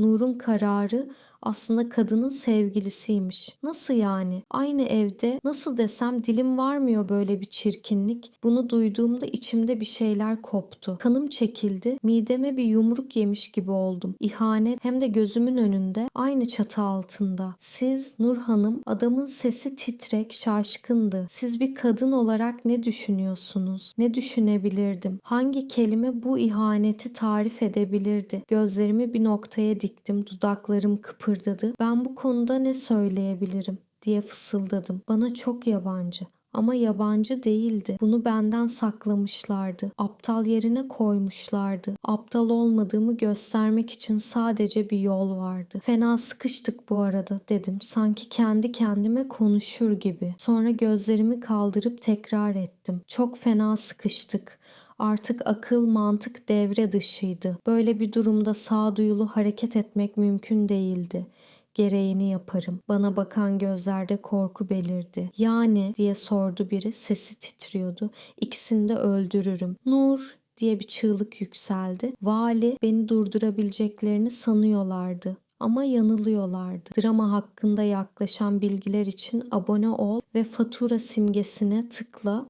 Nur'un kararı aslında kadının sevgilisiymiş. Nasıl yani? Aynı evde nasıl desem dilim varmıyor böyle bir çirkinlik. Bunu duyduğumda içimde bir şeyler koptu. Kanım çekildi. Mideme bir yumruk yemiş gibi oldum. İhanet hem de gözümün önünde aynı çatı altında. Siz Nur Hanım adamın sesi titrek, şaşkındı. Siz bir kadın olarak ne düşünüyorsunuz? Ne düşünebilirdim? Hangi kelime bu ihaneti tarif edebilirdi? Gözlerimi bir noktaya diktim. Dudaklarım kıpırdadı. Ben bu konuda ne söyleyebilirim diye fısıldadım. Bana çok yabancı. Ama yabancı değildi. Bunu benden saklamışlardı. Aptal yerine koymuşlardı. Aptal olmadığımı göstermek için sadece bir yol vardı. Fena sıkıştık bu arada dedim. Sanki kendi kendime konuşur gibi. Sonra gözlerimi kaldırıp tekrar ettim. Çok fena sıkıştık. Artık akıl mantık devre dışıydı. Böyle bir durumda sağduyulu hareket etmek mümkün değildi. Gereğini yaparım. Bana bakan gözlerde korku belirdi. Yani diye sordu biri. Sesi titriyordu. İkisini de öldürürüm. Nur diye bir çığlık yükseldi. Vali beni durdurabileceklerini sanıyorlardı. Ama yanılıyorlardı. Drama hakkında yaklaşan bilgiler için abone ol ve fatura simgesine tıkla